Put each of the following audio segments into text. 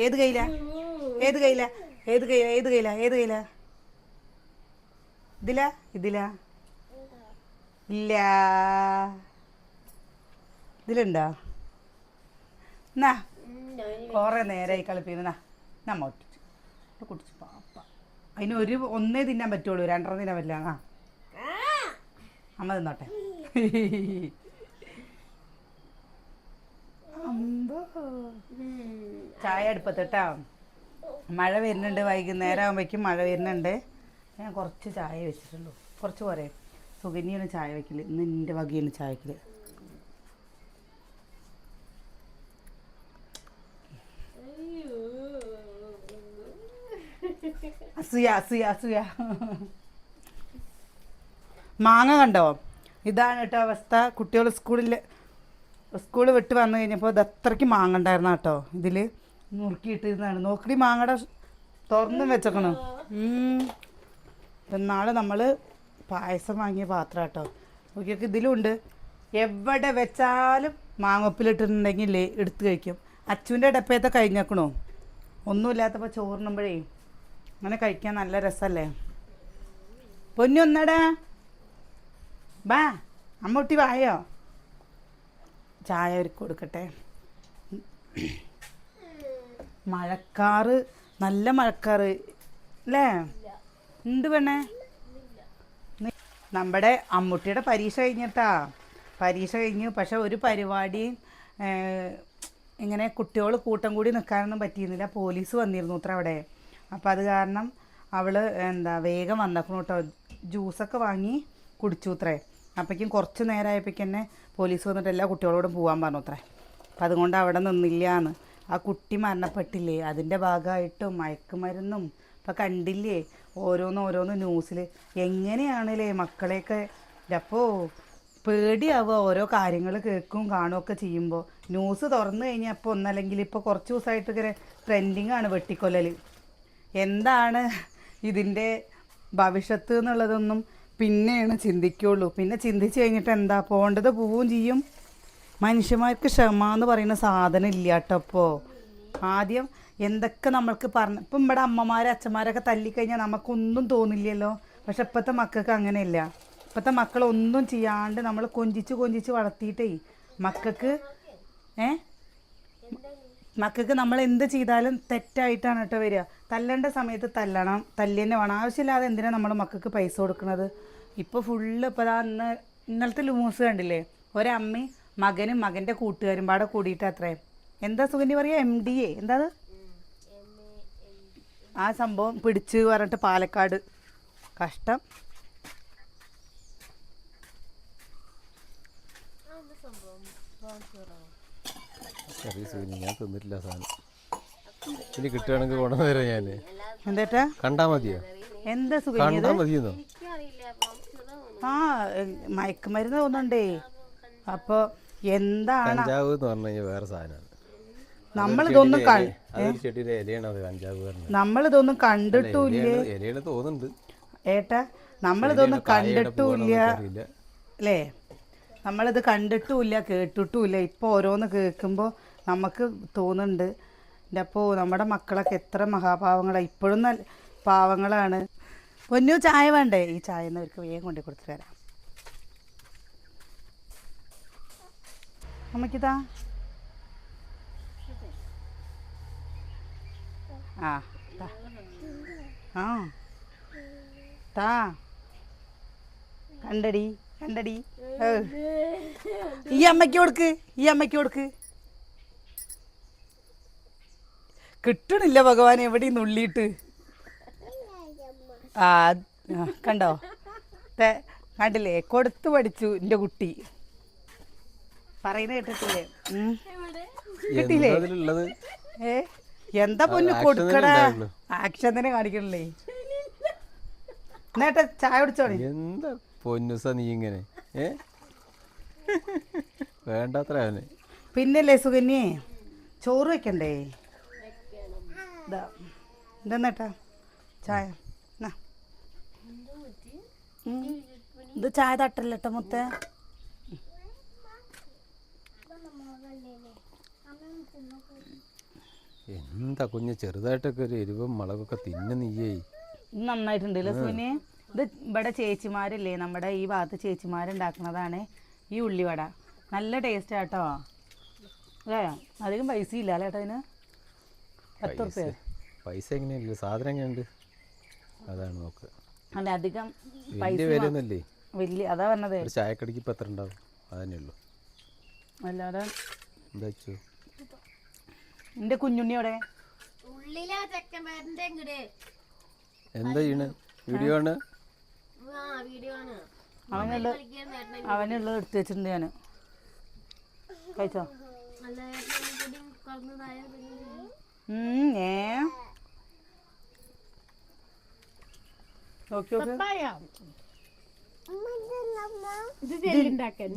ഏത് കയ്യില? ഏത് കയ്യില? ഏത് കയ്യില? ഏത് കയ്യില? ഏത് കയ്യില? ഇതില? ഇതില? ഇല്ല. ഇതിലുണ്ടോ? എന്നാ നേരായി നേരമായി കളിപ്പിക്കുന്ന നമ്മ ഒട്ടിച്ചു കുടിച്ചു പാപ്പ. അതിന് ഒരു ഒന്നേ തിന്നാൻ പറ്റുള്ളൂ. രണ്ടര തിന്നാൻ പറ്റില്ല. ആ അമ്മ തിന്നോട്ടെ. ചായ അടുപ്പത്തിട്ടാ. മഴ വരുന്നുണ്ട് വൈകുന്നേരം ആകുമ്പോഴേക്കും മഴ വരുന്നുണ്ട്. ഞാൻ കുറച്ച് ചായ വെച്ചിട്ടുള്ളൂ. കുറച്ച് പോരെ. സുഗന്യാണ് ചായ വെക്കില്ല ഇന്ന് എന്റെ വകയാണ് ചായ വയ്ക്കൽ അസൂയ അസൂയ അസൂയ. മാങ്ങ കണ്ടോ? ഇതാണ് കേട്ടോ അവസ്ഥ. കുട്ടികൾ സ്കൂളിൽ സ്കൂൾ വിട്ട് വന്നു കഴിഞ്ഞപ്പോൾ ഇത് അത്രയ്ക്ക് മാങ്ങ ഉണ്ടായിരുന്നു കേട്ടോ ഇതിൽ നുറുക്കിയിട്ടിരുന്നാണ് നോക്കി മാങ്ങയുടെ തുറന്നും വെച്ചേക്കണം. നാളെ നമ്മൾ പായസം വാങ്ങിയ പാത്രം കേട്ടോ നോക്കിയൊക്കെ ഇതിലുണ്ട്. എവിടെ വെച്ചാലും മാങ്ങൊപ്പിലിട്ടിട്ടുണ്ടെങ്കിൽ എടുത്ത് കഴിക്കും. അച്ചുവിന്റെ ഡപ്പയത്തെ കഴിഞ്ഞേക്കണോ? ഒന്നുമില്ലാത്തപ്പോൾ ചോറിനുമ്പോഴേ അങ്ങനെ കഴിക്കാൻ നല്ല രസമല്ലേ പൊന്നൊന്നടാ. ബാ അമ്മൂട്ടി വായോ? ചായ ഒരുക്കി കൊടുക്കട്ടെ. മഴക്കാറ് നല്ല മഴക്കാറ് അല്ലേ ഉണ്ട് പെണ്ണേ. നമ്മുടെ അമ്മൂട്ടിയുടെ പരീക്ഷ കഴിഞ്ഞിട്ടാ. പരീക്ഷ കഴിഞ്ഞു. പക്ഷെ ഒരു പരിപാടിയും ഇങ്ങനെ കുട്ടികൾ കൂട്ടം കൂടി നിൽക്കാനൊന്നും പറ്റിയിരുന്നില്ല. പോലീസ് വന്നിരുന്നു അത്ര അവിടെ. അപ്പോൾ അത് കാരണം അവൾ എന്താ വേഗം വന്നേക്കണു കേട്ടോ ജ്യൂസൊക്കെ വാങ്ങി കുടിച്ചു അത്രേ അപ്പോഴേക്കും കുറച്ച് നേരമായപ്പോഴേക്കും തന്നെ പോലീസ് വന്നിട്ട് എല്ലാ കുട്ടികളോടും പോകാൻ പറഞ്ഞു അത്രേ. അപ്പം അതുകൊണ്ട് അവിടെ നിന്നില്ല എന്ന് ആ കുട്ടി മരണപ്പെട്ടില്ലേ? അതിന്റെ ഭാഗമായിട്ടും മയക്കുമരുന്നും ഇപ്പം കണ്ടില്ലേ? ഓരോന്ന് ഓരോന്ന് ന്യൂസിൽ എങ്ങനെയാണല്ലേ മക്കളെയൊക്കെ? അപ്പോൾ പേടിയാവുക ഓരോ കാര്യങ്ങൾ കേൾക്കും കാണുകയൊക്കെ ചെയ്യുമ്പോൾ. ന്യൂസ് തുറന്നു കഴിഞ്ഞാൽ അപ്പോൾ ഒന്നല്ലെങ്കിൽ ഇപ്പോൾ കുറച്ച് ദിവസമായിട്ട് ഇങ്ങനെ ട്രെൻഡിങ് ആണ് വെട്ടിക്കൊല്ലൽ എന്താണ് ഇതിന്റെ ഭവിഷ്യത്ത് എന്നുള്ളതൊന്നും പിന്നെയാണ് ചിന്തിക്കുള്ളൂ. പിന്നെ ചിന്തിച്ച് കഴിഞ്ഞിട്ട് എന്താ? പോകേണ്ടത് പോവുകയും ചെയ്യും. മനുഷ്യന്മാർക്ക് ക്ഷമ എന്ന് പറയുന്ന സാധനം ഇല്ല കേട്ടോ അപ്പോൾ ആദ്യം എന്തൊക്കെ നമ്മൾക്ക് പറഞ്ഞ ഇപ്പം ഇവിടെ അമ്മമാർ അച്ഛന്മാരൊക്കെ തല്ലിക്കഴിഞ്ഞാൽ നമുക്കൊന്നും തോന്നില്ലല്ലോ. പക്ഷെ ഇപ്പോഴത്തെ മക്കൾക്ക് അങ്ങനെയല്ല. ഇപ്പോഴത്തെ മക്കളൊന്നും ചെയ്യാണ്ട് നമ്മൾ കൊഞ്ചിച്ച് കൊഞ്ചിച്ച് വളർത്തിയിട്ടേ മക്കൾക്ക് ഏ? മക്കൾക്ക് നമ്മൾ എന്ത് ചെയ്താലും തെറ്റായിട്ടാണ് കേട്ടോ വരിക. തല്ലേണ്ട സമയത്ത് തല്ലണം തല്ലി വേണം. ആവശ്യമില്ലാതെ എന്തിനാണ് നമ്മൾ മക്കൾക്ക് പൈസ കൊടുക്കുന്നത്? ഇപ്പോൾ ഫുള്ള് ഇപ്പോൾ ദാ ഇന്ന് ഇന്നലത്തെ ലൂസ് കണ്ടില്ലേ? ഒരമ്മി മകനും മകന്റെ കൂട്ടുകാരും പാടെ കൂടിയിട്ട് അത്രേ. എന്താ സുഗന്യ പറയുക എം ഡി എ എന്താ ആ സംഭവം പിടിച്ച് പറഞ്ഞിട്ട് പാലക്കാട്. കഷ്ടം. ചെറിയ സൂര്യ ഞാൻ തിന്നിട്ടില്ല സാധനം. ഇനി കിട്ടുകയാണെങ്കിൽ കൊണ്ടുവന്ന് തരാം ഞാൻ എന്തേട്ടാ? കണ്ടാ മതിയോ? എന്താ സുഖം കണ്ടാ മതിയെന്നോ? ആ മയക്കുമരുന്ന് തോന്നുന്നുണ്ടേ. അപ്പോൾ എന്താണ്? കഞ്ചാവ് എന്ന് പറഞ്ഞു കഴിഞ്ഞാൽ വേറെ സാധനമാണ്. നമ്മളിതൊന്നും ക അതൊരു ചെടിയുടെ ഇലയാണ് അത് കഞ്ചാവ് പറഞ്ഞത്. നമ്മളിതൊന്നും കണ്ടിട്ടുമില്ല. ഇലയാണ് ഇലയാണ് തോന്നുന്നുണ്ട്. ഏട്ടാ നമ്മളിതൊന്നും കണ്ടിട്ടുമില്ല. അറിയില്ല. അല്ലേ? നമ്മളിത് കണ്ടിട്ടുമില്ല കേട്ടിട്ടുമില്ല. ഇപ്പോൾ ഓരോന്ന് കേൾക്കുമ്പോൾ നമുക്ക് തോന്നുന്നുണ്ട്. എന്റെ അപ്പോൾ നമ്മുടെ മക്കളൊക്കെ എത്ര മഹാപാവങ്ങളാണ് ഇപ്പോഴും നല്ല പാവങ്ങളാണ്. പൊന്നു ചായ വേണ്ടേ? ഈ ചായ എന്ന് അവർക്ക് വേഗം കൊണ്ടു കൊടുത്തിട്ട് തരാം അമ്മയ്ക്കിതാ ആ. ആ താ. കണ്ടടി കണ്ടടി. ഈ അമ്മയ്ക്ക് കൊടുക്ക് ഈ അമ്മയ്ക്ക് കൊടുക്ക്. കിട്ടണില്ല ഭഗവാൻ എവിടെയും നുള്ളിയിട്ട്. ആ കണ്ടോ? കണ്ടില്ലേ? കൊടുത്ത് പഠിച്ചു എന്റെ കുട്ടി. പറയുന്നത് കേട്ടിട്ടില്ലേ. കിട്ടിയില്ലേ? എന്താ ഏ എന്താ പൊന്നു കൊടുക്കടാ. ആക്ഷൻ തന്നെ കാണിക്കണല്ലേ? നേട്ടാ ചായ കുടിച്ചോളി. എന്താ പൊന്നുസ നീ ഇങ്ങനെ? ഏ? വേണ്ടാത്ര പിന്നല്ലേ സുകന്യേ? ചോറ് വെക്കണ്ടേ? ഇതാ ഇതെന്നേട്ടാ? ചായ. ഇത് ചായ തട്ടല്ലേട്ടോ മുത്തേ? എന്താ കുഞ്ഞ് ചെറുതായിട്ടൊക്കെ ഒരു എരിവും മുളകൊക്കെ തിന്നു നീയേ. നന്നായിട്ടുണ്ടല്ലോ സുനി ഇത് ഇവിടെ ചേച്ചിമാരല്ലേ നമ്മുടെ ഈ ഭാഗത്ത് ചേച്ചിമാരുണ്ടാക്കുന്നതാണ് ഈ ഉള്ളിവട. നല്ല ടേസ്റ്റ് ആട്ടോ. അല്ലേ അധികം പൈസ ഇല്ല അല്ലേ ഏട്ടാ ഇതിന്? പത്ത് പൈസ. പൈസ എങ്ങനെയുണ്ട്? സാധനം എങ്ങനെയുണ്ട്? അതാണ് നോക്ക്. അല്ല അധികം പൈസ വിലയൊന്നുമല്ലേ വലിയ അതാ പറഞ്ഞത്. ഒരു ചായക്കടിക്ക് ഇപ്പം എത്ര ഉണ്ടാവും? അതന്നെ ഉള്ളൂ. അല്ലാതെ എന്താ വെച്ചു? എന്റെ കുഞ്ഞുണ്ണി അവിടെ എന്താ ചെയ്യണ്? വീഡിയോ ആണ്? ആ വീഡിയോ ആണ്. അവനുള്ള അവനുള്ളത് എടുത്തു വെച്ചിട്ടുണ്ട് ഞാൻ കഴിച്ചോ? ഏ. നോക്കി നോക്ക്.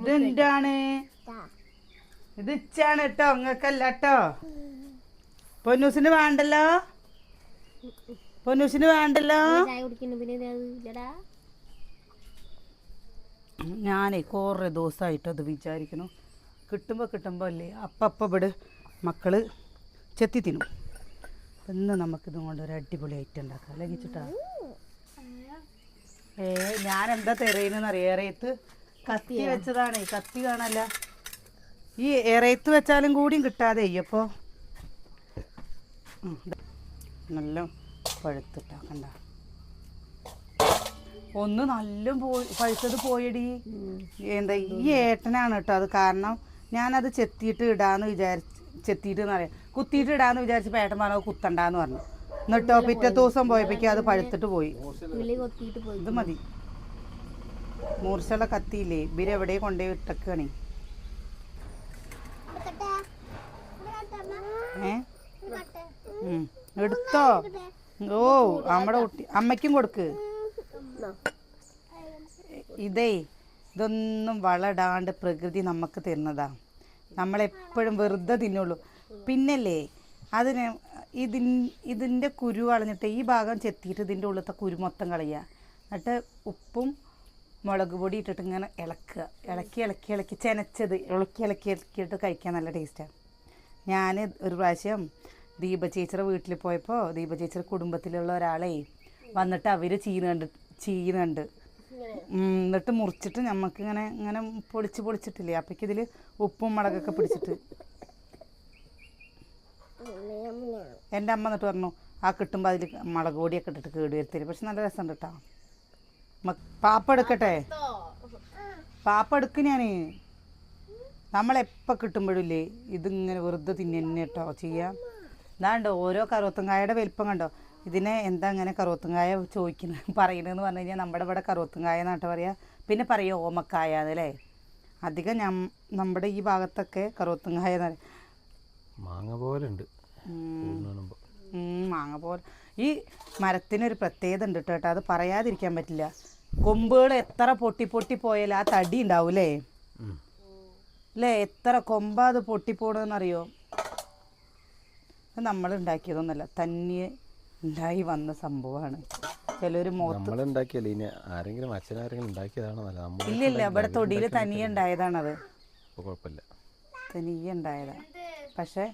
ഇതെന്താണ് ഇത് ഇച്ചാണ് കേട്ടോ ഇങ്ങക്കല്ല കേട്ടോ പൊന്നൂസിന് വേണ്ടല്ലോ? പൊന്നൂസിന് വേണ്ടല്ലോ? ഞാനേ കുറേ ദിവസമായിട്ട് അത് വിചാരിക്കണു കിട്ടുമ്പോൾ കിട്ടുമ്പോൾ അല്ലേ അപ്പം ഇവിടെ മക്കൾ ചെത്തി തിന്നും. ഇന്ന് നമുക്കിതും കൊണ്ട് ഒരു അടിപൊളി ഐറ്റം ഉണ്ടാക്കാം. അല്ലെങ്കിൽ ചുട്ടാ ഏ ഞാൻ എന്താ തെരയുന്നെന്ന് അറിയാം ഏറയത്ത് കത്തി വെച്ചതാണ്. കത്തി കാണല്ല. ഈ എറയത്ത് വെച്ചാലും കൂടിയും കിട്ടാതെ അപ്പോ. നല്ല പഴുത്തിട്ടാക്കണ്ട ഒന്ന് നല്ല പോയി പഴുത്തത് പോയടി. എന്താ ഈ ഏട്ടനാണ് കേട്ടോ അത് കാരണം ഞാനത് ചെത്തിയിട്ട് ഇടാന്ന് വിചാരിച്ച് ചെത്തിയിട്ട് എന്നറിയാം കുത്തിയിട്ട് ഇടാന്ന് വിചാരിച്ചപ്പോൾ ഏട്ടൻ പറഞ്ഞു "അത് കുത്തണ്ടാന്ന് പറഞ്ഞു. എന്നിട്ടോ പിറ്റേ ദിവസം പോയപ്പോഴേക്കും അത് പഴുത്തിട്ട് പോയി. ഇത് മതി. മൂർച്ചയുള്ള കത്തിയില്ലേ? ഇവരെവിടെ കൊണ്ടുപോയി ഇട്ടക്കാണേ ഏ. എടുത്തോ? ഓ നമ്മുടെ കുട്ടി അമ്മയ്ക്കും കൊടുക്ക്. ഇതേ ഇതൊന്നും വളടാണ്ട് പ്രകൃതി നമുക്ക് തരുന്നതാ. നമ്മളെപ്പോഴും വെറുതെ തിന്നുള്ളൂ. പിന്നല്ലേ അതിന് ഇതിൻ ഇതിന്റെ കുരു കളഞ്ഞിട്ട് ഈ ഭാഗം ചെത്തിയിട്ട് ഇതിന്റെ ഉള്ളിലത്തെ കുരു മൊത്തം കളയുക. എന്നിട്ട് ഉപ്പും മുളക് പൊടി ഇട്ടിട്ട് ഇങ്ങനെ ഇളക്കുക. ഇളക്കി ഇളക്കി ഇളക്കി ചെനച്ചത്. ഇളക്കി ഇളക്കി ഇളക്കിയിട്ട് കഴിക്കാൻ നല്ല ടേസ്റ്റാണ് ഞാൻ ഒരു പ്രാവശ്യം ദീപ ചേച്ചിയുടെ വീട്ടിൽ പോയപ്പോൾ ദീപ ചേച്ചിയുടെ കുടുംബത്തിലുള്ള ഒരാളെ വന്നിട്ട് അവർ ചീനുണ്ട് ചീനുണ്ട് എന്നിട്ട് മുറിച്ചിട്ട് നമുക്ക് ഇങ്ങനെ ഇങ്ങനെ പൊടിച്ച് പൊടിച്ചിട്ടില്ലേ അപ്പോഴേക്കിതിൽ ഉപ്പും മുളകൊക്കെ പിടിച്ചിട്ട്. എന്റെ അമ്മ എന്നിട്ട് പറഞ്ഞു ആ കിട്ടുമ്പോൾ അതിൽ മുളക് പൊടിയൊക്കെ ഇട്ടിട്ട് കേട് വരുത്തില്ല പക്ഷെ നല്ല രസമുണ്ട് കേട്ടോ. പാപ്പ എടുക്കട്ടെ? പാപ്പ എടുക്ക് ഞാൻ നമ്മളെപ്പോൾ കിട്ടുമ്പോഴില്ലേ ഇതിങ്ങനെ വെറുതെ തിന്നെ കേട്ടോ ചെയ്യാം. ഇതാണ്ട് ഓരോ കറുവത്തുങ്കായയുടെ വലിപ്പം കണ്ടോ? ഇതിനെ എന്താ അങ്ങനെ കറുവത്തുങ്കായ ചോദിക്കുന്നത് പറയുന്നതെന്ന് പറഞ്ഞു കഴിഞ്ഞാൽ നമ്മുടെ ഇവിടെ കറുവത്തുങ്കായ എന്നാട്ടോ പറയുക പിന്നെ പറയുക ഓമക്കായ അല്ലേ? അധികം ഞാൻ നമ്മുടെ ഈ ഭാഗത്തൊക്കെ കറുവത്തുങ്കായ എന്ന് പറയും. മാങ്ങ പോലെ ഉണ്ട്. മാങ്ങ പോലെ. ഈ മരത്തിനൊരു പ്രത്യേകത ഉണ്ട് കേട്ടോ. അത് പറയാതിരിക്കാൻ പറ്റില്ല. കൊമ്പുകൾ എത്ര പൊട്ടി പൊട്ടി പോയാലും ആ തടി ഉണ്ടാവൂലേ? അല്ലേ എത്ര കൊമ്പ അത് പൊട്ടിപ്പോണെന്നറിയോ നമ്മൾ ഉണ്ടാക്കിയതൊന്നുമല്ല തന്നെ ഉണ്ടായി വന്ന സംഭവമാണ്. ചിലർ ആരെങ്കിലും അച്ഛനാരെങ്കിലും ഉണ്ടാക്കിയതാണോ ഇല്ല ഇല്ല ഇവിടെ തൊടിയിൽ തനിയെ ഉണ്ടായതാണത്. തനിയെ ഉണ്ടായതാണ് പക്ഷേ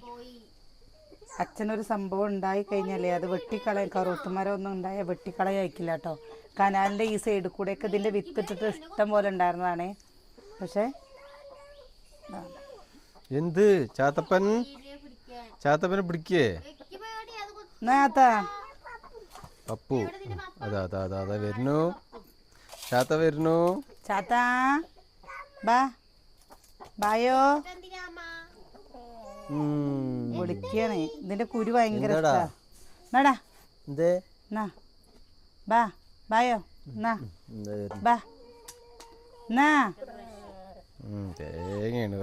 അച്ഛനൊരു സംഭവം ഉണ്ടായി കഴിഞ്ഞാലേ അത് വെട്ടിക്കളയും. കറുത്തുമരം ഒന്നും ഉണ്ടായാൽ വെട്ടിക്കളയായിക്കില്ല കേട്ടോ. കനാലിന്റെ ഈ സൈഡിൽ കൂടെയൊക്കെ ഇതിന്റെ വിത്തിട്ടിട്ട് ഇഷ്ടം പോലെ ഉണ്ടായിരുന്നതാണ്. പക്ഷേ എന്ത്? ചാത്തപ്പൻ? ചാത്തപ്പനെ പിടിക്കേ? നേത്താ പപ്പു. അതാ അതാ അതാ അതാ വരുന്നു. ചാത്ത വരുന്നു. ചാത്താ ബാ. ബായോ. വിളിക്കണേ ഇതിന്റെ കുരു ഭയങ്കര. എന്നാടാ എന്നാ ബാ. ബായോ. എന്നാ ബാ. എന്നാ തേങ്ങയാണ്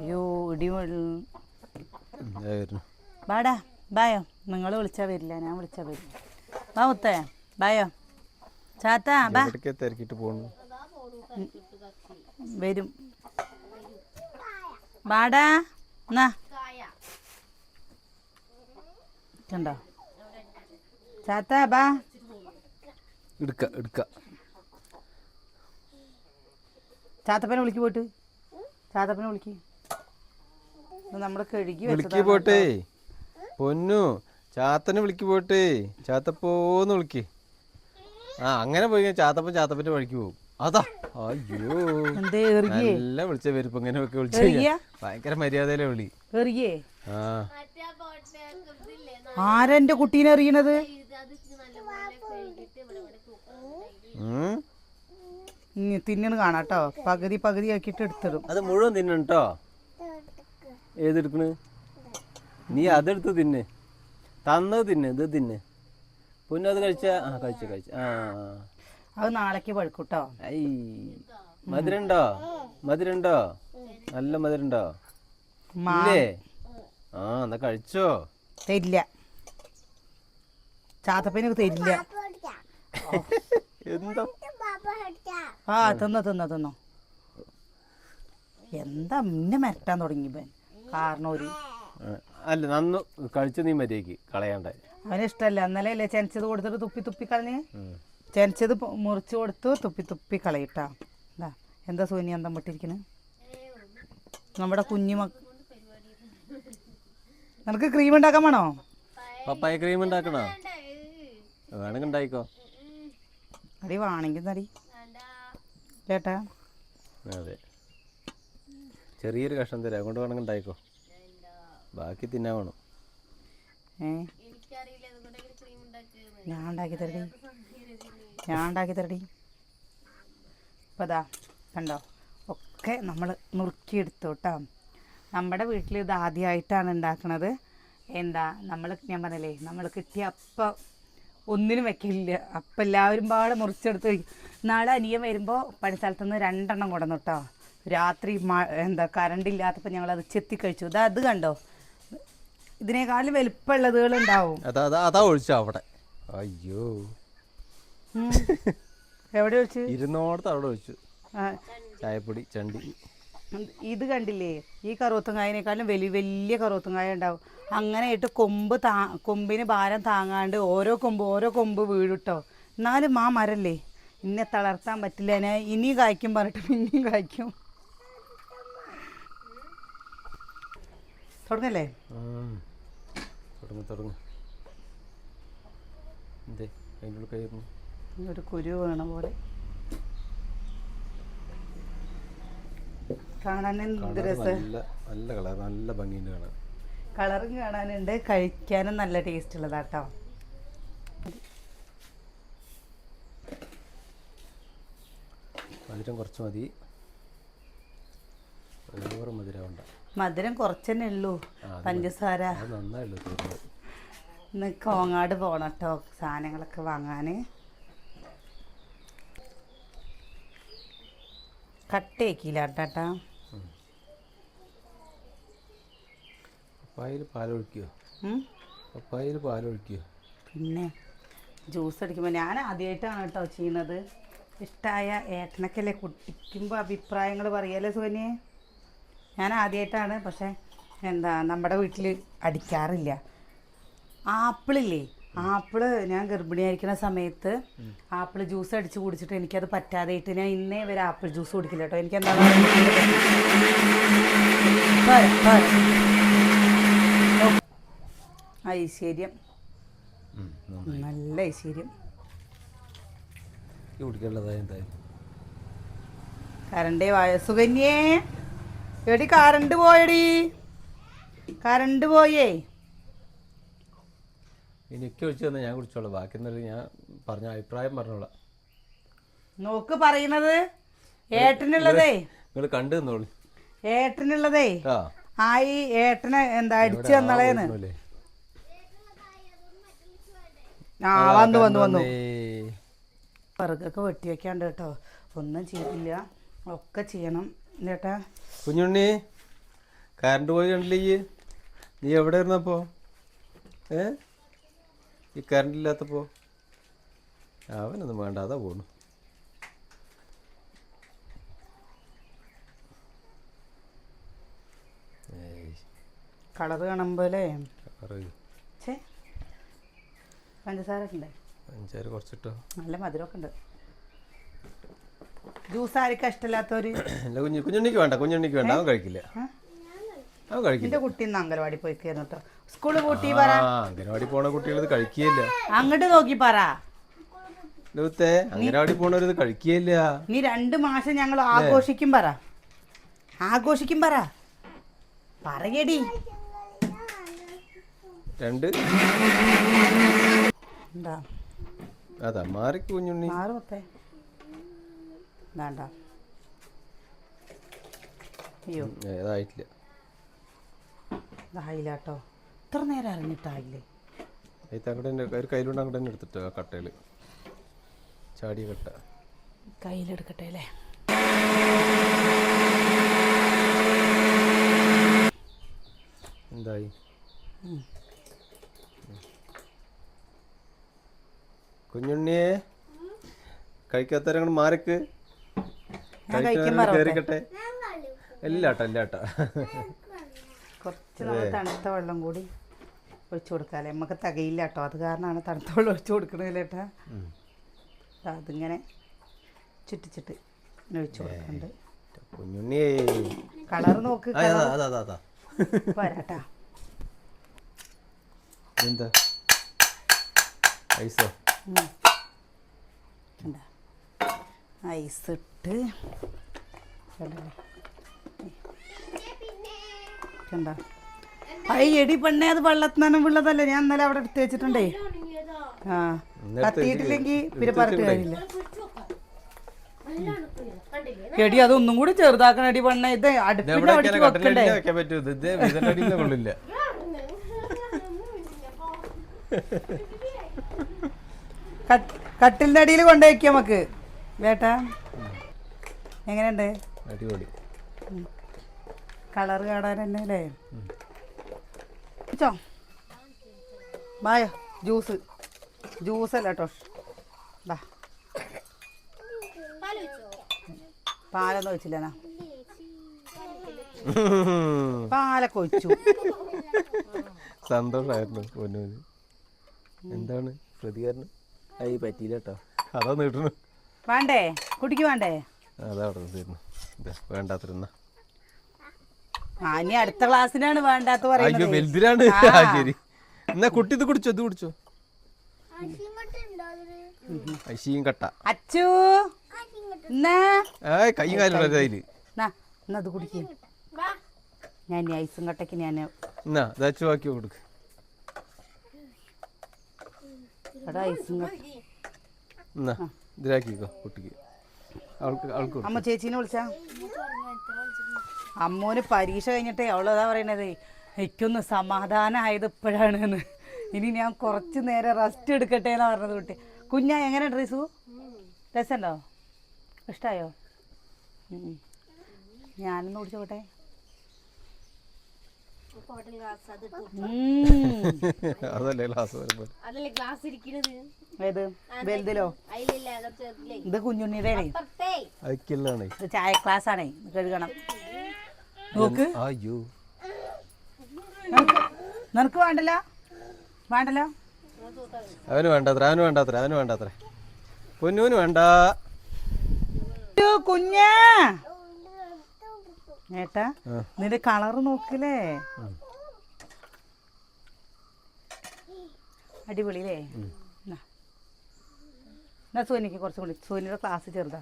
അയ്യോ ഇടി വീഴ്- എന്താ വരുന്നു ബാടാ. ബായോ. നിങ്ങൾ വിളിച്ചാ വരില്ല. ഞാൻ വിളിച്ചാ വരില്ല ബാ മുത്തേ. ബായോ. ചാത്താ ബാ. തിരക്കിട്ട് പോണു വരും. ബാടാ എന്നാ. കണ്ടോ? ചാത്താ ബാ. എടുക്ക എടുക്ക. ചാത്തപ്പനെ വിളിക്ക് പോയിട്ട്. ചാത്തപ്പനെ വിളിക്ക്. നമ്മൾ കഴുകി വിളിക്ക് പോട്ടെ. പൊന്നു ചാത്തനെ വിളിക്ക് പോട്ടെ. ചാത്തപ്പോന്ന് വിളിക്ക്. ആ അങ്ങനെ പോയി ചാത്തപ്പൻ ചാത്തപ്പന്റെ വഴിക്ക് പോകും. അതാ. അയ്യോ. എന്തേ എറിയേ? നല്ല വിളിച്ച വരുമ്പോ ഇങ്ങനെ ഒക്കെ വിളിച്ചു. എറിയ? കഴിഞ്ഞാ ഭയങ്കര മര്യാദയിലെ വിളി. എറിയേ? ആ. മറ്റേ ആ പോട്ടെ ആരെന്റെ കുട്ടീനെ എറിയണത് തിന്നണ് കാണാട്ടോ. പകുതി പകുതി ആക്കിയിട്ട് എടുത്തിടും. അത് മുഴുവൻ തിന്നട്ടോ ഏതെടുക്കണ്? നീ അതെടുത്ത് തിന്ന്. തന്നത് തിന്ന് ഇത് തിന്ന്. പിന്നെ അത് കഴിച്ച? ആ കഴിച്ച കഴിച്ച. ആ. അത് നാളേക്ക് പഴുക്കൂട്ടോ. മധുരണ്ടോ? മധുരണ്ടോ? നല്ല മധുരണ്ടോ? ഇല്ലേ? ആ എന്നാ കഴിച്ചോ? തരില്ല. ചാത്തപ്പന് തരില്ല. എന്താ? ആ തിന്നോ തിന്നോ തിന്നോ. എന്താ മുന്നെ മരട്ടാൻ തുടങ്ങി ഇവൻ കാരണം ഒരു അല്ല നന്നു കഴിച്ചു നീ മര്യാദയ്ക്ക് കളയാണ്ട അവനിഷ്ടല്ല ഇന്നലെ അല്ലേ ചെനച്ചത് കൊടുത്തിട്ട് തുപ്പി തുപ്പി കളഞ്ഞ്. ചെനച്ചത് മുറിച്ച് കൊടുത്ത് തുപ്പി തുപ്പി കളയിട്ടാ. എന്താ എന്താ സൂനി അന്തം മുട്ടിരിക്കണേ നമ്മുടെ കുഞ്ഞു മക്ക നിനക്ക് ക്രീം ഉണ്ടാക്കാൻ വേണോ? പപ്പായ ക്രീം ഉണ്ടാക്കണോ? വേണമെങ്കിൽ ഉണ്ടായിക്കോ. അടി വേണമെങ്കിൽ നടി ചേട്ടാ. അതെ. ചെറിയൊരു കഷ്ണം തരാം. കൊണ്ട് വേണമെങ്കിൽ ഉണ്ടായിക്കോ. ബാക്കി തിന്നാൻ വേണം. അതുകൊണ്ട് ഞാൻ ഉണ്ടാക്കി തരടി. ഞാൻ ഉണ്ടാക്കി തരടി ഇപ്പം അതാ കണ്ടോ? ഒക്കെ നമ്മൾ നുറുക്കിയെടുത്തു കേട്ടോ നമ്മുടെ വീട്ടിൽ ഇത് ആദ്യമായിട്ടാണ് ഉണ്ടാക്കുന്നത് എന്താ നമ്മൾ ഞാൻ പറഞ്ഞില്ലേ നമ്മൾ കിട്ടിയ അപ്പം ഒന്നിനും വെക്കില്ല അപ്പം എല്ലാവരും പാടെ മുറിച്ചെടുത്ത് വയ്ക്കും നാളെ അനിയൻ വരുമ്പോൾ പണിസ്ഥലത്ത് നിന്ന് രണ്ടെണ്ണം കൊണ്ടുവന്നു കേട്ടോ രാത്രി എന്താ കറണ്ട് ഇല്ലാത്തപ്പോൾ അത് ചെത്തി കഴിച്ചു അതാ അത് കണ്ടോ? ഇതിനേക്കാളും വലുപ്പമുള്ളതുകൾ ഉണ്ടാവും അതാ അതാ അവിടെ. അയ്യോ. എവിടെ വെച്ച്? ഇരുന്നോടത്ത് അവിടെ വെച്ചു. ചായപ്പൊടി ചണ്ടി. ഇത് കണ്ടില്ലേ? ഈ കറുവത്തുങ്കായനേക്കാളും വലിയ വലിയ കറുവത്തുങ്കായ ഉണ്ടാവും. അങ്ങനെ ഇട്ട് കൊമ്പ് താ കൊമ്പിന് ഭാരം താങ്ങാണ്ട് ഓരോ കൊമ്പ് ഓരോ കൊമ്പ് വീഴുട്ടോ. എന്നാലും മാ മരല്ലേ? ഇന്നെ തളർത്താൻ പറ്റില്ല. എന്നെ ഇനിയും കായ്ക്കും പറഞ്ഞിട്ട് പിന്നെയും കായ്ക്കും. തുടങ്ങല്ലേ? തുടങ്ങി തുടങ്ങി. എന്തേ അതിന്റെ ഉള്ളിൽ കയറുന്നു. ഒരു കുരു വീണ പോലെ. കാണാൻ എന്ത് രസം? നല്ല കളർ നല്ല ഭംഗിയുണ്ട് കാണാൻ. കളറും കാണാനുണ്ട് കഴിക്കാനും നല്ല ടേസ്റ്റ് ഉള്ളതാട്ടോ. മധുരം കുറച്ച് മതി. ഓവർ മധുരമുണ്ട മധുരം കുറച്ചെന്നെ ഉള്ളൂ പഞ്ചസാര. നന്നായുള്ളൂ കോങ്ങാട് പോണട്ടോ കേട്ടോ സാധനങ്ങളൊക്കെ വാങ്ങാൻ കട്ടേക്കില്ല കേട്ടാ പപ്പായിൽ പപ്പായിൽ പിന്നെ ജ്യൂസ് അടിക്കുമ്പോൾ ഞാൻ ആദ്യമായിട്ടാണ് കേട്ടോ ചെയ്യുന്നത്. ഇഷ്ടമായ ഏട്ടനൊക്കെയല്ലേ കുട്ടിക്കുമ്പോൾ അഭിപ്രായങ്ങൾ പറയല്ലേ സുകന്യെ? ഞാൻ ആദ്യമായിട്ടാണ് പക്ഷേ എന്താ നമ്മുടെ വീട്ടിൽ അടിക്കാറില്ല. ആപ്പിളില്ലേ? ആപ്പിൾ ഞാൻ ഗർഭിണിയായിരിക്കുന്ന സമയത്ത് ആപ്പിൾ ജ്യൂസ് അടിച്ച് കുടിച്ചിട്ട് എനിക്കത് പറ്റാതെയിട്ട് ഞാൻ ഇന്നേ വരെ ആപ്പിൾ ജ്യൂസ് കുടിക്കില്ല കേട്ടോ. എനിക്ക് എന്താ ഐശ്വര്യം. നല്ല ഐശ്വര്യം. കരണ്ടേ വായ സുകന്യേ. എടി കറണ്ട് പോയടി. കറണ്ട് പോയേ. എനിക്ക് ഒഴിച്ചു തന്നെ ഞാൻ കുടിച്ചോളാം. ബാക്കി എന്നൊരു ഞാൻ പറഞ്ഞ അഭിപ്രായം പറഞ്ഞോളാം. നോക്ക് പറയുന്നത്. ഏട്ടനുള്ളതേ. നിങ്ങൾ കണ്ടു തന്നോളൂ ഏട്ടനുള്ളതേ. ആ. ആയി ഏട്ടനെ എന്താ അടിച്ചു തന്നളേന്ന്. ഒന്നുമില്ലേ? ആ വന്നു വന്നു വന്നു. വിറകൊക്കെ വെട്ടി വെക്കാണ്ട് കേട്ടോ. ഒന്നും ചെയ്തില്ല. ഒക്കെ ചെയ്യണം. ചേട്ടാ കുഞ്ഞുണ്ണി കറണ്ട് പോയി കണ്ടില്ലേ? നീ എവിടെ ഇരുന്നപ്പോ? ഏ? ഈ കറണ്ട് ഇല്ലാത്തപ്പോൾ അവനൊന്നും വേണ്ട അതാ പോണു. ഏയ്, കളറ് കാണുമ്പോലെ? പഞ്ചസാര ഉണ്ട് അഞ്ചാറ് കുറച്ചിട്ടോ? നല്ല മധുരമൊക്കെ ഉണ്ട്. ജ്യൂസ് ആർക്കും ഇഷ്ടമില്ലാത്തവര്? കുഞ്ഞുണ്ണിക്ക് വേണ്ട കുഞ്ഞുണ്ണിക്ക് വേണ്ട. അവൻ കഴിക്കില്ല. അവൻ കഴിക്കില്ല. കുട്ടി ഇന്ന് അംഗൻവാടി പോയി കയറുന്നു കേട്ടോ സ്കൂൾ പൂട്ടി പറ. അംഗനവാടി പോണ കുട്ടികൾ കഴിക്കുകയില്ല. അങ്ങോട്ട് നോക്കി പറ. അംഗനവാടി പോണവരിത് കഴിക്കുകയില്ല. നീ രണ്ട് മാസം ഞങ്ങൾ ആഘോഷിക്കും പറ. ആഘോഷിക്കും പറ. പറയടി. രണ്ട്. എന്താ? അതാ മാറി കുഞ്ഞുണ്ണി. മാറ് മുത്തേ. വേണ്ട അയ്യോ. ഏതായിട്ടില്ല. ഇതായില്ല കേട്ടോ ഇത്ര നേരം അറിഞ്ഞിട്ടായില്ലേ അതിൽ അങ്ങോട്ട് തന്നെ ഒരു കയ്യിലുണ്ട് അങ്ങോട്ട് തന്നെ എടുത്തിട്ട് ആ കട്ടയിൽ ചാടിയ കട്ട. കയ്യിലെടുക്കട്ടെ അല്ലേ? എന്തായി? കുഞ്ഞുണ്ണിയെ കഴിക്കാത്തവരങ്ങോട്ട് മാറിക്ക്. കേറിക്കട്ടെ. എല്ലാട്ടാ എല്ലാട്ടാ കുറച്ച് തണുത്ത വെള്ളം കൂടി. ഒഴിച്ചു കൊടുക്കാല്ലേ? നമുക്ക് തികയില്ല കേട്ടോ അത് കാരണമാണ് തണുത്ത വെള്ളം ഒഴിച്ചു കൊടുക്കണത് ഏട്ടാ ദാ അതിങ്ങനെ ചുറ്റിച്ചിട്ട് ഒഴിച്ചു കൊടുക്കുന്നുണ്ട് കുഞ്ഞുണ്ണിയേ കളർ നോക്ക് വരാട്ടാ. എന്താ ഐസോ? ഐസ് ഇട്ട് കണ്ടല്ലേ? കണ്ട? ഐ എടി പെണ്ണേ അത് വെള്ളത്തിനും ഉള്ളതല്ലേ ഞാൻ ഇന്നലെ അവിടെ എടുത്ത് വെച്ചിട്ടുണ്ടേ. ആ കത്തിയിട്ടില്ലെങ്കിൽ പിന്നെ പറഞ്ഞിട്ട് കാര്യമില്ല. എടി അതൊന്നും കൂടി ചെറുതാക്കണം എടി പെണ്ണേ. ഇത് അടുപ്പിന്റെ അവിടേക്ക് വെക്കണ്ടേ? കൊള്ളില്ല. കട്ടിലിന്റെ അടിയിൽ കൊണ്ടുവയ്ക്കാം നമുക്ക്. വേട്ടാ. എങ്ങനെയുണ്ട്? അടിപൊളി. കളർ കാണാൻ തന്നെ അല്ലേ? ചോ ബായ ജ്യൂസ്. ജ്യൂസ് അല്ല കേട്ടോ. ബാ പാലൊന്നും ഒഴിച്ചില്ല എന്നാ പാലൊക്കെ ഒഴിച്ചു. സന്തോഷമായിരുന്നു പൊന്നൂര് എന്താണ് പ്രതികരണം? അയ്യ പറ്റിയില്ല കേട്ടോ. അതാ നീട്ടണു വേണ്ടേ? കുട്ടിക്ക് വേണ്ടേ? അതാ അവിടെ വേണ്ടാത്തിരുന്ന. ആ ഇനി അടുത്ത ക്ലാസ്സിനാണ് വേണ്ടാത്ത അയ്യോ പറയുന്നത്. ആ. ശരി. എന്നാ കുട്ടി ഇത് കുടിച്ചോ ഇത് കുടിച്ചോ. ഐശിയും കട്ട. അച്ചു എന്നാ ആ കൈ കാലും അതിൽ. എന്നാ എന്നാ അത് കുടിക്കും. ഞാൻ ഈ ഐസും കട്ടയ്ക്ക് ഞാൻ എന്നാ ഇതാച്ചു ബാക്കി കൊടുക്ക്. ഐസും കട്ട. എന്നാ ഇതിലാക്കിക്കോ കുട്ടിക്ക്. അവൾക്ക് അവൾക്ക് കൊടുക്ക്. അമ്മ ചേച്ചീനെ വിളിച്ചാ. അമ്മോന് പരീക്ഷ കഴിഞ്ഞിട്ടേ അവളതാ പറയണത്. എനിക്കൊന്ന് സമാധാനമായത് ഇപ്പോഴാണ് എന്ന് ഇനി ഞാൻ കുറച്ച് നേരം റെസ്റ്റ് എടുക്കട്ടെ എന്നാ പറഞ്ഞത് കുട്ടി. കുഞ്ഞാ എങ്ങനെ ഡ്രീസു രസമുണ്ടോ? ഇഷ്ടമായോ ഞാനൊന്ന് കുടിച്ചോട്ടെ ഗ്ലാസ് അത് ഇട്ടു. അതല്ലേ ഗ്ലാസ് അതല്ലേ ഗ്ലാസ് ഇരിക്കുന്നത് ഏത്? വലുതിലോ? അതിലില്ല അത് ചെറുതിലേ? ഇത് കുഞ്ഞുണ്ണിയുടെ ചായ ക്ലാസ് ആണേ. കഴുകണം. നോക്ക്. അയ്യോ. നിനക്ക് വേണ്ടല്ല? വേണ്ടല്ല? അവന് വേണ്ടത്ര അവന് വേണ്ടത്ര അവന് വേണ്ടത്ര. പൊന്നൂന് വേണ്ട. കുഞ്ഞാ. ഏട്ടാ നിന്റെ കളർ നോക്കില്ലേ? അടിപൊളിയില്ലേ? എന്നാ. സോനിക്ക് കുറച്ചും കൂടി സോനിയുടെ ക്ലാസ് ചെറുതാ.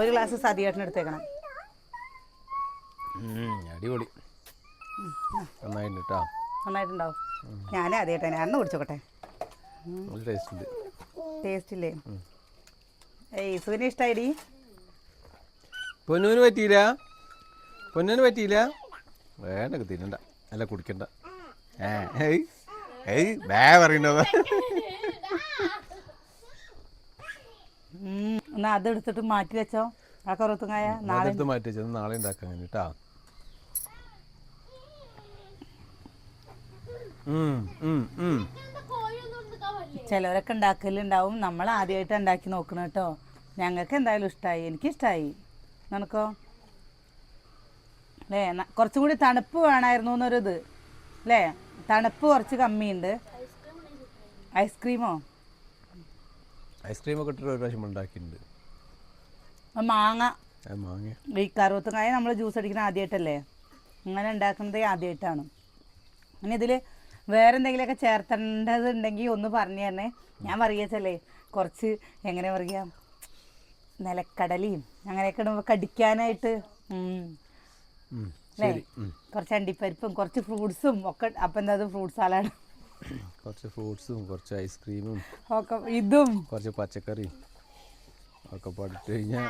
ഒരു ക്ലാസ് സതിയേട്ടന് എടുത്തേക്കണം. ഉം, അടിപൊളി. നന്നായിട്ടുണ്ട് കേട്ടോ നന്നായിട്ടുണ്ടാവും. ഞാനേ അതേട്ടെ ഞാൻ ഒന്ന് കുടിച്ചോക്കട്ടെ. നല്ല ടേസ്റ്റ് ഇല്ലേ ഏയ് സോനി ഇഷ്ടായിടി? പൊന്നൂന് പറ്റിയില്ല? പൊന്നൂന് പറ്റിയില്ല? വേണ്ട തിന്നണ്ട. അല്ല കുടിക്കണ്ട. ഏയ് ഏയ് പറയുന്നത്. ഉം, എന്നാ അത് എടുത്തിട്ട് മാറ്റി വെച്ചോ. ആ കറുത്തുങ്ങായ നാളെ അതെടുത്ത് മാറ്റി വെച്ചത് നാളെ ഉണ്ടാക്കാൻ കേട്ടാ ചിലവരൊക്കെ ഉണ്ടാക്കലുണ്ടാവും. നമ്മൾ ആദ്യമായിട്ട് ഉണ്ടാക്കി നോക്കണം കേട്ടോ ഞങ്ങൾക്ക് എന്തായാലും ഇഷ്ടമായി എനിക്കിഷ്ടമായി നിനക്കോ? അല്ലേ ന- കുറച്ചും കൂടി തണുപ്പ് വേണമായിരുന്നു എന്നൊരിത്. അല്ലേ തണുപ്പ് കുറച്ച് കമ്മിയുണ്ട്. ഐസ്ക്രീമോ? ഐസ്ക്രീമൊക്കെ ഇട്ടിട്ട് ഒരു പ്രാവശ്യം ഉണ്ടാക്കിയിട്ടുണ്ട്. മാങ്ങ. ഈ കറുവത്തുങ്ങായ നമ്മൾ ജ്യൂസ് അടിക്കുന്ന ആദ്യമായിട്ടല്ലേ അങ്ങനെ ഉണ്ടാക്കുന്നത് ആദ്യമായിട്ടാണ് ഇനി ഇതിൽ വേറെ എന്തെങ്കിലുമൊക്കെ ചേർത്തേണ്ടതുണ്ടെങ്കിൽ ഒന്ന് പറഞ്ഞു തന്നെ ഞാൻ പറയുകച്ചല്ലേ കുറച്ച് എങ്ങനെ പറയുക നിലക്കടലയും അങ്ങനെയൊക്കെ കടിക്കാനായിട്ട്. അല്ലേ? കുറച്ച് അണ്ടിപ്പരിപ്പും കുറച്ച് ഫ്രൂട്ട്സും ഒക്കെ അപ്പം എന്താ ഫ്രൂട്ട് സാലാഡ് കുറച്ച് ഫ്രൂട്ട്സും കുറച്ച് ഐസ്ക്രീമും ഒക്കെ ഇതും. കുറച്ച് പച്ചക്കറി ഒക്കെ പഠിച്ചു കഴിഞ്ഞാൽ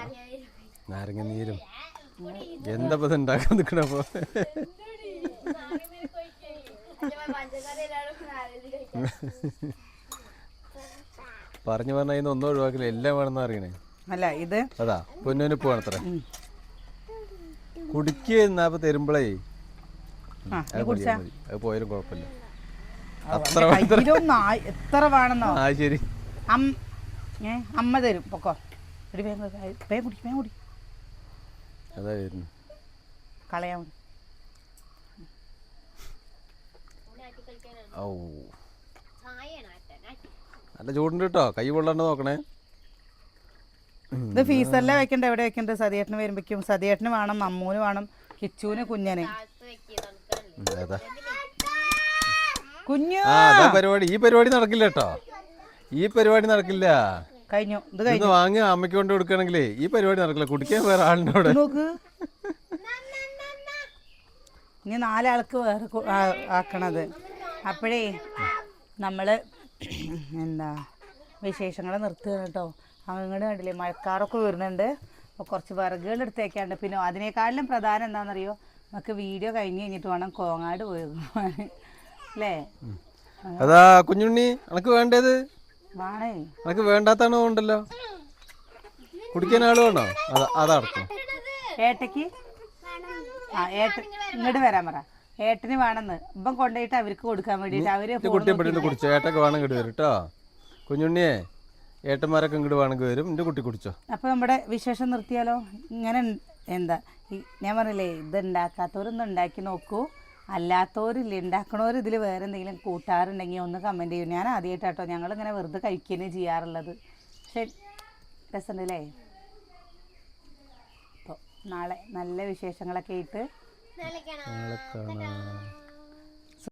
നാരങ്ങ നീരും. എന്താ ഇപ്പൊ ഉണ്ടാക്കാൻ നിൽക്കണപ്പോ പറഞ്ഞു പറഞ്ഞ ഇന്ന് ഒന്നും ഒഴിവാക്കില്ല. എല്ലാം വേണമെന്ന് അറിയണേ അല്ല ഇത് അതാ പൊന്നൂന് പോവാണ് അത്ര കുടിക്കുക അപ്പൊ തരുമ്പളേ. ആ അത്. പോയാലും കുഴപ്പമില്ല. അത്ര എത്ര വേണമെന്നോ? ആ ശരി. അമ്മ തരും. പൊക്കോ. ഒരു വേഗം വേഗം കുടി വേഗം കുടി. അതായിരുന്നു. കളയാൻ ആറ്റി നല്ല ചൂടുണ്ട് കേട്ടോ. കൈ കൊള്ളാണ്ട് നോക്കണേ. ഇത് ഫീസല്ലേ വെക്കണ്ട എവിടെ വെക്കണ്ട? സതിയേട്ടന് വരുമ്പോഴേക്കും സതിയേട്ടന് വേണം അമ്മൂന് വേണം കിച്ചുവിന് കുഞ്ഞനെ. കുഞ്ഞു! ആ പരിപാടി. ഈ പരിപാടി നടക്കില്ല കേട്ടോ. ഈ പരിപാടി നടക്കില്ല. കഴിഞ്ഞു. ഇത് കഴിഞ്ഞു. വാങ്ങി അമ്മയ്ക്ക് കൊണ്ട് കൊടുക്കുകയാണെങ്കിലേ ഈ പരിപാടി നടക്കില്ല. കുടിക്കാൻ വേറെ ആളിനോട്. നോക്ക്. ഇനി നാലാൾക്ക് വേറെ ആക്കണത്. അപ്പോഴേ നമ്മൾ എന്താ വിശേഷങ്ങൾ നിർത്തുക കേട്ടോ. അങ്ങോട്ട് കണ്ടില്ലേ മഴക്കാറൊക്കെ വരുന്നുണ്ട്. അപ്പോൾ കുറച്ച് വിറകുകൾ എടുത്തേക്കാണ്ട് പിന്നെ അതിനേക്കാളിലും പ്രധാനം എന്താണെന്നറിയോ? നമുക്ക് വീഡിയോ കഴിഞ്ഞ് കഴിഞ്ഞിട്ട് വേണം കോങ്ങാട് പോയി അല്ലേ? അതാ കുഞ്ഞുണ്ണി അനക്ക് വേണ്ടത്? വേണ്ടാത്താണോ ഉണ്ടല്ലോ. കുടിക്കാൻ ആൾ വേണോ? അതാ അതടക്കും ഏട്ടയ്ക്ക്? ആ ഏട്ട ഇങ്ങോട്ട് വരാൻ പറ. ഏട്ടന് വേണമെന്ന്. ഇപ്പം കൊണ്ടുപോയിട്ട് അവർക്ക് കൊടുക്കാൻ വേണ്ടിയിട്ട് അവർ കുട്ടിയെ പെട്ടെന്ന് കുടിച്ചോ? ഏട്ടൊക്കെ വേണം ഇങ്ങോട്ട് വരും കേട്ടോ കുഞ്ഞുണ്ണിയെ ഏട്ടന്മാരൊക്കെ ഇങ്ങോട്ട് വേണമെങ്കിൽ വരും. എന്റെ കുട്ടി കുടിച്ചോ. അപ്പോൾ നമ്മുടെ വിശേഷം നിർത്തിയാലോ? ഇങ്ങനെ എന്താ? ഞാൻ പറഞ്ഞില്ലേ ഇത് ഉണ്ടാക്കാത്തവരൊന്നും ഉണ്ടാക്കി നോക്കൂ. അല്ലാത്തവരില്ല ഉണ്ടാക്കണവർ ഇതിൽ വേറെ എന്തെങ്കിലും കൂട്ടാറുണ്ടെങ്കിൽ ഒന്ന് കമന്റ് ചെയ്യും. ഞാൻ ആദ്യമായിട്ടാട്ടോ ഞങ്ങളിങ്ങനെ വെറുതെ കഴിക്കുകയാണ് ചെയ്യാറുള്ളത്. ശരി രസമുണ്ടല്ലേ അപ്പോൾ നാളെ നല്ല വിശേഷങ്ങളൊക്കെ ആയിട്ട് കാണാം.